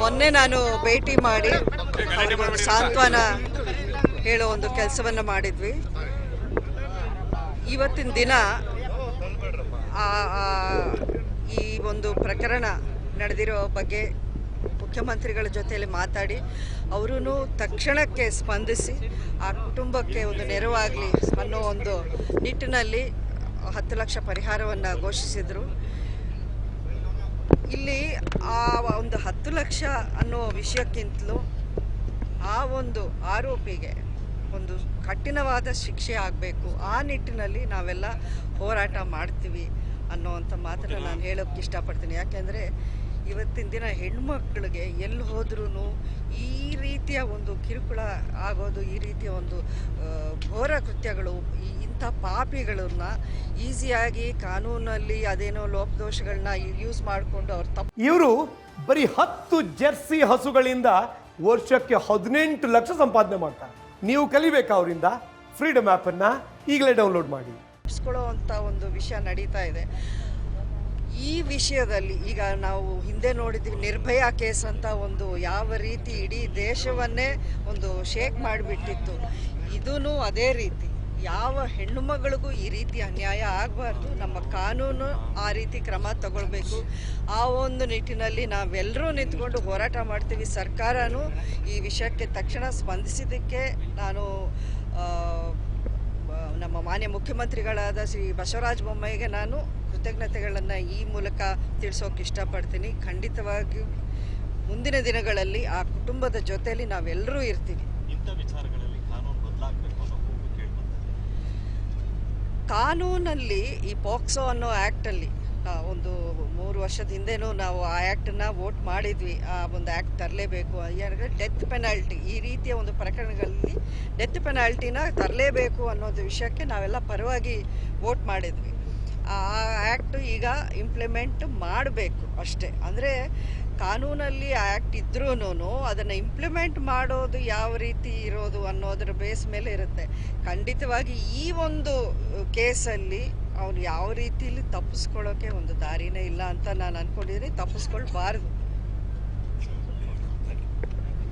ಮೊನ್ನೆ ನಾನು ಭೇಟಿ ಮಾಡಿ ಸಾಂತ್ವನ ಹೇಳೋ ಒಂದು ಕೆಲಸವನ್ನು ಮಾಡಿದ್ವಿ. ಇವತ್ತಿನ ದಿನ ಈ ಒಂದು ಪ್ರಕರಣ ನಡೆದಿರೋ ಬಗ್ಗೆ ಮುಖ್ಯಮಂತ್ರಿಗಳ ಜೊತೆಯಲ್ಲಿ ಮಾತಾಡಿ ಅವರೂ ತಕ್ಷಣಕ್ಕೆ ಸ್ಪಂದಿಸಿ, ಆ ಕುಟುಂಬಕ್ಕೆ ಒಂದು ನೆರವಾಗಲಿ ಅನ್ನೋ ಒಂದು ನಿಟ್ಟಿನಲ್ಲಿ ಹತ್ತು ಲಕ್ಷ ಪರಿಹಾರವನ್ನು ಘೋಷಿಸಿದರು. ಇಲ್ಲಿ ಆ ಒಂದು ಹತ್ತು ಲಕ್ಷ ಅನ್ನೋ ವಿಷಯಕ್ಕಿಂತಲೂ ಆ ಒಂದು ಆರೋಪಿಗೆ ಒಂದು ಕಠಿಣವಾದ ಶಿಕ್ಷೆ ಆಗಬೇಕು. ಆ ನಿಟ್ಟಿನಲ್ಲಿ ನಾವೆಲ್ಲ ಹೋರಾಟ ಮಾಡ್ತೀವಿ ಅನ್ನೋವಂಥ ಮಾತನ್ನು ನಾನು ಹೇಳೋಕ್ಕೆ ಇಷ್ಟಪಡ್ತೀನಿ. ಯಾಕೆಂದರೆ ಇವತ್ತಿನ ದಿನ ಹೆಣ್ಮಕ್ಳಿಗೆ ಎಲ್ಲಿ ಹೋದ್ರೂ ಈ ರೀತಿಯ ಒಂದು ಕಿರುಕುಳ ಆಗೋದು ಈ ರೀತಿಯ ಒಂದು ಘೋರ ಕೃತ್ಯಗಳು ಈ ಇಂಥ ಪಾಪಿಗಳನ್ನ ಈಸಿಯಾಗಿ ಕಾನೂನಲ್ಲಿ ಅದೇನೋ ಲೋಪದೋಷಗಳನ್ನ ಯೂಸ್ ಮಾಡಿಕೊಂಡು ಅವ್ರು ತಪ್ಪು ಇವರು ಬರೀ ಹತ್ತು ಜೆರ್ಸಿ ಹಸುಗಳಿಂದ ವರ್ಷಕ್ಕೆ ಹದಿನೆಂಟು ಲಕ್ಷ ಸಂಪಾದನೆ ಮಾಡ್ತಾರೆ. ನೀವು ಕಲಿಬೇಕಾ ಅವರಿಂದ ಫ್ರೀಡಮ್ ಆ್ಯಪನ್ನ ಈಗಲೇ ಡೌನ್ಲೋಡ್ ಮಾಡಿ. ತಪ್ಪಿಸ್ಕೊಳ್ಳೋ ಅಂತ ಒಂದು ವಿಷಯ ನಡೀತಾ ಇದೆ. ಈ ವಿಷಯದಲ್ಲಿ ಈಗ ನಾವು ಹಿಂದೆ ನೋಡಿದ್ವಿ ನಿರ್ಭಯ ಕೇಸ್ ಅಂತ ಒಂದು ಯಾವ ರೀತಿ ಇಡೀ ದೇಶವನ್ನೇ ಒಂದು ಶೇಕ್ ಮಾಡಿಬಿಟ್ಟಿತ್ತು. ಇದೂ ಅದೇ ರೀತಿ. ಯಾವ ಹೆಣ್ಣು ಮಗಳಿಗೂ ಈ ರೀತಿ ಅನ್ಯಾಯ ಆಗಬಾರ್ದು, ನಮ್ಮ ಕಾನೂನು ಆ ರೀತಿ ಕ್ರಮ ತಗೊಳ್ಬೇಕು. ಆ ಒಂದು ನಿಟ್ಟಿನಲ್ಲಿ ನಾವೆಲ್ಲರೂ ನಿಂತ್ಕೊಂಡು ಹೋರಾಟ ಮಾಡ್ತೀವಿ. ಸರ್ಕಾರನೂ ಈ ವಿಷಯಕ್ಕೆ ತಕ್ಷಣ ಸ್ಪಂದಿಸಿದ್ದಕ್ಕೆ ನಾನು ನಮ್ಮ ಮಾನ್ಯ ಮುಖ್ಯಮಂತ್ರಿಗಳಾದ ಶ್ರೀ ಬಸವರಾಜ ಬೊಮ್ಮಾಯಿಗೆ ನಾನು ಕೃತಜ್ಞತೆಗಳನ್ನು ಈ ಮೂಲಕ ತಿಳಿಸೋಕೆ ಇಷ್ಟಪಡ್ತೀನಿ. ಖಂಡಿತವಾಗಿಯೂ ಮುಂದಿನ ದಿನಗಳಲ್ಲಿ ಆ ಕುಟುಂಬದ ಜೊತೆಯಲ್ಲಿ ನಾವೆಲ್ಲರೂ ಇರ್ತೀವಿ. ಕಾನೂನಲ್ಲಿ ಈ ಪಾಕ್ಸೋ ಅನ್ನೋ ಆ್ಯಕ್ಟಲ್ಲಿ ಒಂದು ಮೂರು ವರ್ಷದ ಹಿಂದೆನೂ ನಾವು ಆ ಆ್ಯಕ್ಟನ್ನ ವೋಟ್ ಮಾಡಿದ್ವಿ. ಆ ಒಂದು ಆ್ಯಕ್ಟ್ ತರಲೇಬೇಕು ಯಾಕಂದರೆ ಡೆತ್ ಪೆನಾಲ್ಟಿ, ಈ ರೀತಿಯ ಒಂದು ಪ್ರಕರಣಗಳಲ್ಲಿ ಡೆತ್ ಪೆನಾಲ್ಟಿನ ತರಲೇಬೇಕು ಅನ್ನೋದು ವಿಷಯಕ್ಕೆ ನಾವೆಲ್ಲ ಪರವಾಗಿ ವೋಟ್ ಮಾಡಿದ್ವಿ. ಆ ಆ್ಯಕ್ಟ್ ಈಗ ಇಂಪ್ಲಿಮೆಂಟ್ ಮಾಡಬೇಕು ಅಷ್ಟೇ. ಅಂದರೆ ಕಾನೂನಲ್ಲಿ ಆ್ಯಕ್ಟ್ ಇದ್ರೂ ಅದನ್ನು ಇಂಪ್ಲಿಮೆಂಟ್ ಮಾಡೋದು ಯಾವ ರೀತಿ ಇರೋದು ಅನ್ನೋದ್ರ ಬೇಸ್ ಮೇಲೆ ಇರುತ್ತೆ. ಖಂಡಿತವಾಗಿ ಈ ಒಂದು ಕೇಸಲ್ಲಿ ಅವನು ಯಾವ ರೀತಿಲಿ ತಪ್ಪಿಸ್ಕೊಳ್ಳೋಕ್ಕೆ ಒಂದು ದಾರಿನೇ ಇಲ್ಲ ಅಂತ ನಾನು ಅಂದ್ಕೊಂಡಿದ್ದೀನಿ ತಪ್ಪಿಸ್ಕೊಳ್ಬಾರ್ದು.